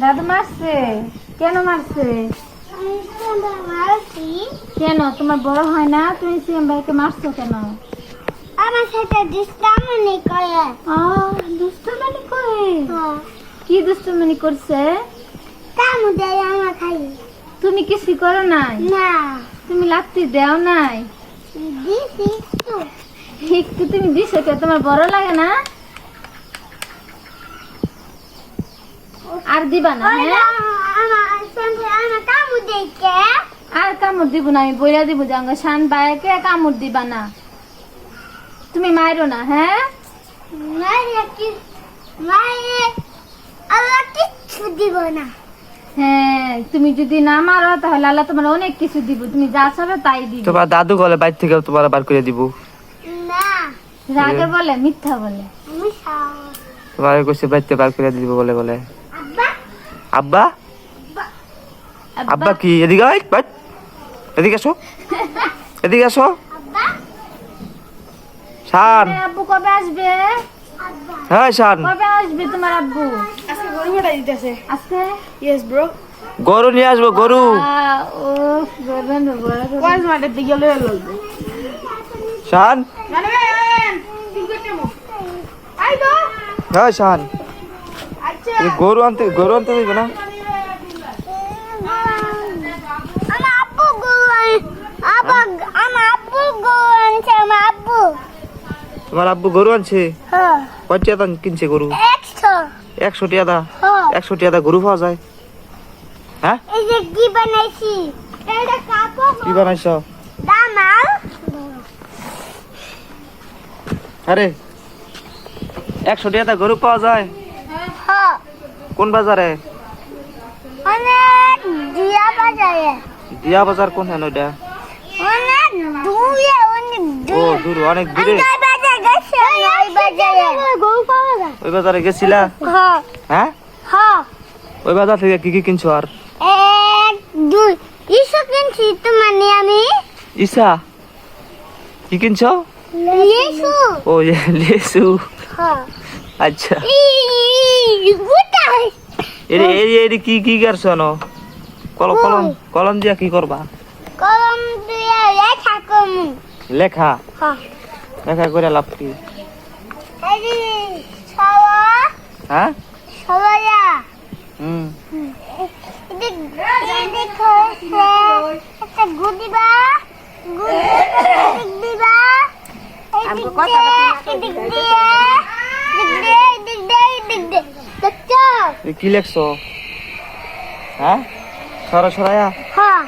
দাদু মারছে? কেন মারছে? কেন? তোমার বড় হয় না? তুমি সিএম ভাইকে মারছো কেন? আমার সাথে দুষ্টামনি করে। আহ দুষ্টুমানি করে? হ্যাঁ। কি দুষ্টুমানি করছে? কামু দেয় আমার খাই। তুমি কিছু করো নাই? না। তুমি লাত্তি দেও নাই? দিছি একটু তুমি দিছো কে? তোমার বড় লাগে না? আর দিবা না হ্যাঁ? আর কামড় দিব না আমি বইরা দিব যাঙ্গ শান বাইকে কামড় দিবা না। তুমি মাইরো না হ্যাঁ? মারে কি মারে আল্লাহ কিচ্ছু দিব না। হ্যাঁ তুমি যদি না মারো তাহলে আল্লাহ তোমার অনেক কিছু দিব। তুমি যা চাবে তাই দিব। তোমার দাদু গলে বাইর থেকে তোমার বার করে দিব। না। রাগে বলে মিথ্যা বলে। আমি সাহস তোমার কইছে বাইর বার করে দিব বলে বলে আব্বা আব্বা আব্বা কি এদিকে এদিকে আসো এদিকে আসো আব্বা শান আব্বু কবে আসবে হ্যাঁ শান কবে আসবে তোমার আব্বু আজকে গরু দিতেছে আজকে ইয়েস ব্রো গরু নিয়ে আসব গরু ও দিকে লয়ে লাগবে শান মানে হ্যাঁ শান আচ্ছা গরু আনতে গরু আনতে দিবে না? তোমার আব্বু গরু আনছে? হ্যাঁ। কয় টাকা দাম কিনছে গরু? একশো। টাকা দা? হ্যাঁ। একশো টাকা দা গরু পাওয়া যায়। হ্যাঁ? কি বানাইছি। কি বানাইছ? আরে একশো টাকা দা গরু পাওয়া যায়। কোন বাজারে? অনেক দিয়া বাজারে। দিয়া বাজার কোন হেন ওইটা অনেক দূরে অনেক ও দূরে। অনেক দূরে। ওই বাজারে। গেছিলা? হ্যাঁ? ওই বাজার থেকে কি কি কিনছো আর? এক দুই। ইসো কিনছি তোমার নিয়ে আমি। ইসা? কি কিনছো? লেসু। ও এ লেসু। হ্যাঁ আচ্ছা। এর এর এর কি কি করছ ন? কলম কলম কলম দিয়া কি করবা? কলম দিয়ে লেখা কমু লেখা? হ্যাঁ। লেখা করে লাভ কি? এই হ্যাঁ? সবাইয়া হুম। হয়েছে একটা গুদিবা গুদিক দিবা। এদিক দিয়ে এদিক দিয়ে এদিক দিয়ে এদিক দিয়ে এদিক দিয়ে দেখছ এ কি লেখছো? হ্যাঁ? সরা সরাইয়া হ্যাঁ।